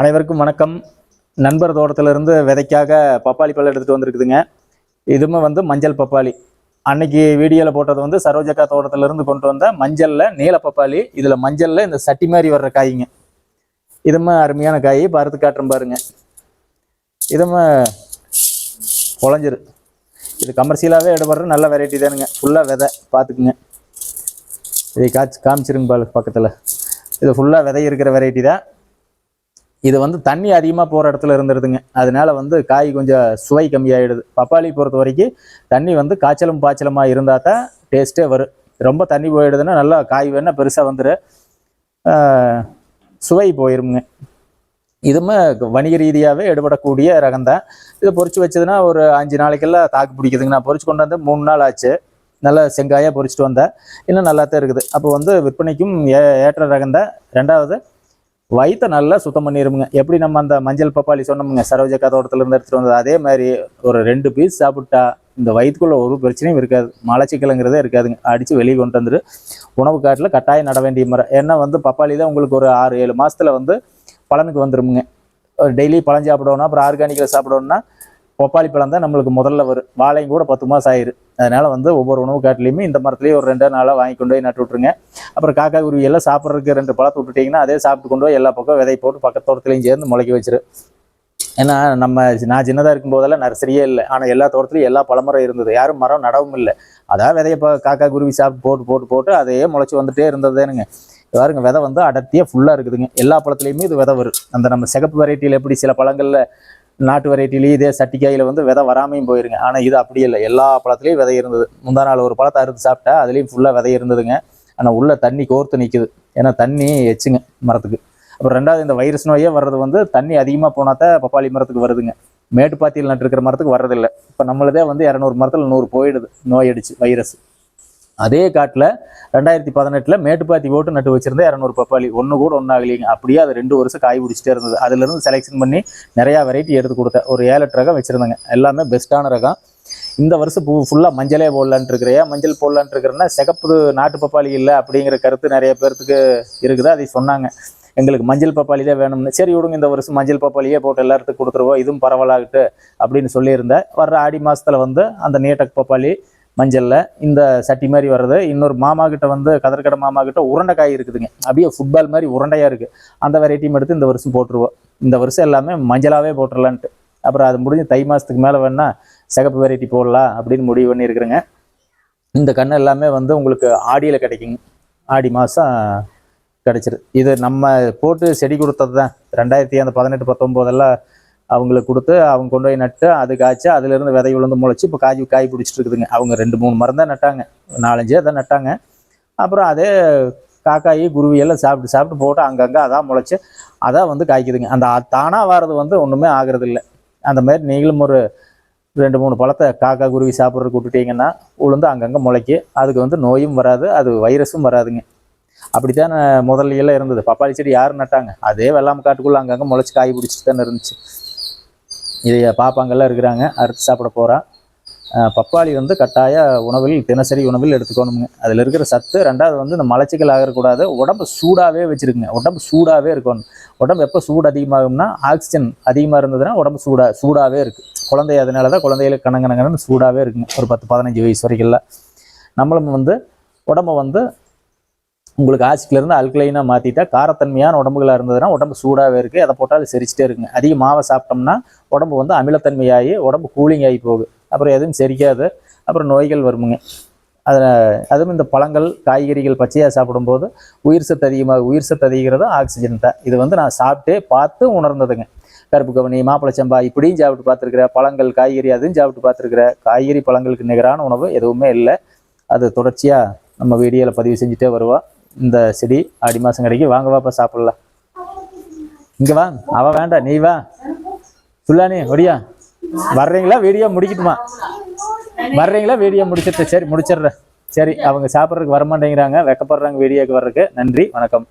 அனைவருக்கும் வணக்கம். நண்பர் தோட்டத்திலிருந்து விதைக்காக பப்பாளி பழம் எடுத்துகிட்டு வந்திருக்குதுங்க. இதுவுமே வந்து மஞ்சள் பப்பாளி. அன்னைக்கு வீடியோவில் போட்டது வந்து சரோஜக்கா தோட்டத்திலிருந்து கொண்டு வந்த மஞ்சளில் நீல பப்பாளி. இதில் மஞ்சளில் இந்த சட்டி மாதிரி வர்ற காய்ங்க. இதுமே அருமையான காய். பார்த்து காட்டுறேன் பாருங்க. இதுமே குழஞ்சிரு இது கமர்ஷியலாகவே எடுபடுற நல்ல வெரைட்டி தானுங்க. ஃபுல்லாக விதை. பார்த்துக்குங்க. இதை காய்ச்சி காமிச்சிருங்க பாரு பக்கத்தில். இது ஃபுல்லாக விதை இருக்கிற வெரைட்டி தான். இது வந்து தண்ணி அதிகமாக போகிற இடத்துல இருந்துருதுங்க அதனால வந்து காய் கொஞ்சம் சுவை கம்மியாயிடுது. பப்பாளி பொறுத்த வரைக்கும் தண்ணி வந்து காய்ச்சலும் பாய்ச்சலமாக இருந்தால் தான் டேஸ்ட்டே வரும். ரொம்ப தண்ணி போயிடுதுன்னா நல்லா காய் வேணால் பெருசாக வந்துடும் சுவை போயிருமுங்க. இதுமே வணிக ரீதியாகவே எடுபடக்கூடிய ரகம் தான். இதை பொறிச்சு வச்சதுன்னா ஒரு அஞ்சு நாளைக்கெல்லாம் தாக்கு பிடிக்குதுங்க. நான் பொறிச்சு கொண்டு வந்து மூணு நாள் ஆச்சு. நல்லா செங்காயாக பொரிச்சிட்டு வந்தேன். இன்னும் நல்லா தான் இருக்குது. அப்போ வந்து விற்பனைக்கும் ஏ ஏற்ற ரகம் தான். ரெண்டாவது வயிற்ற நல்லா சுத்தம் பண்ணிருமுங்க. எப்படி நம்ம அந்த மஞ்சள் பப்பாளி சொன்னோமுங்க சரோஜக்கா தோட்டத்துல எடுத்துகிட்டு வந்தது அதே மாதிரி ஒரு ரெண்டு பீஸ் சாப்பிட்டா இந்த வயிற்றுக்குள்ள ஒரு பிரச்சனையும் இருக்காது. மலச்சிக்கலுங்கிறதே இருக்காதுங்க. அடித்து வெளியே கொண்டு வந்துட்டு உணவு காட்டில் கட்டாயம் நட வேண்டிய முறை. ஏன்னா வந்து பப்பாளி தான் உங்களுக்கு ஒரு ஆறு ஏழு மாதத்தில் வந்து பலனுக்கு வந்துருமுங்க. டெய்லி பழம் சாப்பிடணும் அப்புறம் ஆர்கானிக்கில் சாப்பிடணும்னா பப்பாளி பழம் தான் நம்மளுக்கு முதல்ல வரும். வாழையும் கூட பத்து மாதம் ஆயிரு அதனால வந்து ஒவ்வொரு உணவு காட்டிலையுமே இந்த மரத்துலேயே ஒரு ரெண்டு நாளாக வாங்கி கொண்டு போய் நட்டு விட்ருங்க அப்புறம் காக்கா குருவி எல்லாம் சாப்பிட்றதுக்கு ரெண்டு பழத்தை விட்டுட்டிங்கன்னா அதே சாப்பிட்டு கொண்டு போய் எல்லா பக்கம் விதை போட்டு பக்கத்தோட்டத்துலையும் சேர்ந்து முளைக்க வச்சிரு ஏன்னா நம்ம நான் சின்னதாக இருக்கும்போதெல்லாம் நர்சரியே இல்லை. ஆனால் எல்லா தோட்டத்துலையும் எல்லா பழமரம் இருந்தது. யாரும் மரம் நடவும் இல்லை. அதான் விதைய இப்போ காக்கா குருவி சாப்பிட்டு போட்டு போட்டு போட்டு அதையே முளைச்சி வந்துட்டே இருந்ததுதானுங்க பாருங்க விதை வந்து அடர்த்தியாக ஃபுல்லாக இருக்குதுங்க. எல்லா பழத்துலையுமே இது விதை வரும். அந்த நம்ம சிகப்பு வெரைட்டியில் எப்படி சில பழங்களில் நாட்டு வெரைட்டிலேயே இதே சட்டிக்காயில் வந்து விதை வராமையும் போயிருங்க. ஆனால் இது அப்படி இல்லை. எல்லா பழத்துலேயும் விதை இருந்தது. முந்தா நாள் ஒரு பழத்தை அறுத்து சாப்பிட்டா அதுலேயும் ஃபுல்லாக விதை இருந்ததுங்க. ஆனால் உள்ள தண்ணி கோர்த்து நிற்குது ஏன்னா தண்ணி எச்சுங்க மரத்துக்கு. அப்புறம் ரெண்டாவது இந்த வைரஸ் நோயே வர்றது வந்து தண்ணி அதிகமாக போனாத்தான் பப்பாளி மரத்துக்கு வருதுங்க. மேட்டுப்பாத்தியில் நட்டுருக்கிற மரத்துக்கு வர்றதில்லை. இப்போ நம்மளதே வந்து இரநூறு மரத்தில் நூறு போயிடுது. நோய் அடிச்சு வைரஸ். அதே காட்டில் ரெண்டாயிரத்தி பதினெட்டில் மேட்டுப்பாத்தி போட்டு நட்டு வச்சிருந்தா இரநூறு பப்பாளி. ஒன்று கூட ஒன்றும் ஆகலைங்க அப்படியே அது ரெண்டு வருஷம் காய் பிடிச்சிட்டே இருந்தது. அதுலேருந்து செலெக்ஷன் பண்ணி நிறையா வெரைட்டி எடுத்து கொடுத்தேன். ஒரு ஏழு எட்டு ரகம் வச்சுருந்தேங்க. எல்லாமே பெஸ்ட்டான ரகம். இந்த வருஷம் பூ ஃபுல்லாக மஞ்சளே போடலான்ட்டு இருக்கிறேன். மஞ்சள் போடலான்ட்டு இருக்கிறேன்னா சிகப்பு நாட்டு பப்பாளி இல்லை அப்படிங்கிற கருத்து நிறைய பேர்த்துக்கு இருக்குது. அதை சொன்னாங்க. எங்களுக்கு மஞ்சள் பப்பாளி தான் வேணும்னு. சரி விடுங்க இந்த வருஷம் மஞ்சள் பப்பாளியே போட்டு எல்லாத்துக்கும் கொடுத்துருவோம். இதுவும் பரவலாகட்டு அப்படின்னு சொல்லியிருந்தேன். வர்ற ஆடி மாதத்தில் வந்து அந்த நீட்டக் பப்பாளி மஞ்சளில் இந்த சட்டி மாதிரி வர்றது. இன்னொரு மாமா கிட்ட வந்து கதர்கடை மாமா கிட்ட உருண்டை காய் இருக்குதுங்க. அப்படியே ஃபுட்பால் மாதிரி உருண்டையாக இருக்குது அந்த வெரைட்டியும் எடுத்து இந்த வருஷம் போட்டுருவோம். இந்த வருஷம் எல்லாமே மஞ்சளாகவே போட்டுடலான்ட்டு அப்புறம் அது முடிஞ்சு தை மாதத்துக்கு மேலே வேணா சிகப்பு வெரைட்டி போடலாம் அப்படின்னு முடிவு பண்ணியிருக்கிறேங்க. இந்த கன்று எல்லாமே வந்து உங்களுக்கு ஆடியில் கிடைக்குங்க. ஆடி மாதம் கிடச்சிரு. இது நம்ம போட்டு செடி கொடுத்தது தான் ரெண்டாயிரத்தி அந்த பதினெட்டு பத்தொம்போதெல்லாம் அவங்களுக்கு கொடுத்து அவங்க கொண்டு போய் நட்டு அது காய்ச்சி அதுலேருந்து விதை விழுந்து முளைச்சி இப்போ காய் காய் பிடிச்சிட்டு இருக்குதுங்க அவங்க ரெண்டு மூணு மரம் தான் நட்டாங்க. நாலஞ்சே தான் நட்டாங்க. அப்புறம் அதே காக்காயி குருவி எல்லாம் சாப்பிட்டு சாப்பிட்டு போட்டு அங்கங்கே அதான் முளைச்சி அதான் வந்து காய்க்குதுங்க. அந்த தானாக வர்றது வந்து ஒன்றுமே ஆகிறது இல்லை அந்த மாதிரி நீங்களும் ஒரு ரெண்டு மூணு பழத்தை காக்கா குருவி சாப்பிட்றதுக்கு விட்டுட்டீங்கன்னா உளுந்து அங்கங்கே முளைக்கி. அதுக்கு வந்து நோயும் வராது அது வைரஸும் வராதுங்க. அப்படித்தான் முதல்ல எல்லாம் இருந்தது. பப்பாளி செடி யார் நட்டாங்க? அதே வெள்ளாமை காட்டுக்குள்ளே அங்கங்கே முளைச்சி காய் பிடிச்சிட்டு தானே இருந்துச்சு. இதை பாப்பாங்கெல்லாம் இருக்கிறாங்க. அறுத்து சாப்பிட போகிறா பப்பாளி வந்து கட்டாய உணவில் தினசரி உணவில் எடுத்துக்கணுங்க அதில் இருக்கிற சத்து ரெண்டாவது வந்து இந்த மலச்சிக்கல் ஆகக்கூடாது. உடம்பு சூடாகவே வச்சுருக்குங்க. உடம்பு சூடாகவே இருக்கணும். உடம்பு எப்போ சூடு அதிகமாகும்னா ஆக்சிஜன் அதிகமாக இருந்ததுன்னா உடம்பு சூடா சூடாகவே இருக்குது குழந்தை அதனால தான் குழந்தைகளுக்கு கணங்கணங்கன்னு சூடாகவே இருக்குங்க. ஒரு பத்து பதினஞ்சு வயசு வரைக்கும்ல. நம்மளும் வந்து உடம்பை வந்து உங்களுக்கு ஆசிட்லேருந்து அல்கலைனாக மாற்றிட்டா காரத்தன்மையான உடம்புகளாக இருந்ததுன்னா உடம்பு சூடாகவே இருக்குது எதை போட்டாலும் செரிச்சிட்டே இருக்குங்க. அதிக மாவை சாப்பிட்டோம்னா உடம்பு வந்து அமிலத்தன்மையாகி உடம்பு கூலிங் ஆகி போகுது. அப்புறம் எதுவும் செரிக்காது. அப்புறம் நோய்கள் வருமுங்க. அதில் அதுவும் இந்த பழங்கள் காய்கறிகள் பச்சையாக சாப்பிடும்போது உயிர் சத்து அதிகமாக உயிர் சத்து அதிகிறது ஆக்சிஜன் தான். இது வந்து நான் சாப்பிட்டே பார்த்து உணர்ந்ததுங்க. கருப்பு கவனி மாப்பிளச்சம்பா இப்படியும் சாப்பிட்டு பார்த்துருக்குற. பழங்கள் காய்கறி அதுவும் சாப்பிட்டு பார்த்துருக்குற. காய்கறி பழங்களுக்கு நிகரான உணவு எதுவுமே இல்லை. அது தொடர்ச்சியாக நம்ம வீடியோவில் பதிவு செஞ்சுட்டே வருவோம். இந்த செடி ஆடி மாதம் கிடைக்கும் வாங்க வாப்பா சாப்பிடலாம். இங்கே வா அவ வேண்டாம் நீ வா. சுல்லானி ஒடியா. வர்றீங்களா வீடியோ முடிக்கட்டுமா? வர்றீங்களா வீடியோ முடிச்சிட்டு? சரி முடிச்சிடுறேன். சரி அவங்க சாப்பிட்றதுக்கு வரமாட்டேங்கிறாங்க வெக்கப்படுறாங்க வீடியோக்கு வர்றதுக்கு. நன்றி வணக்கம்.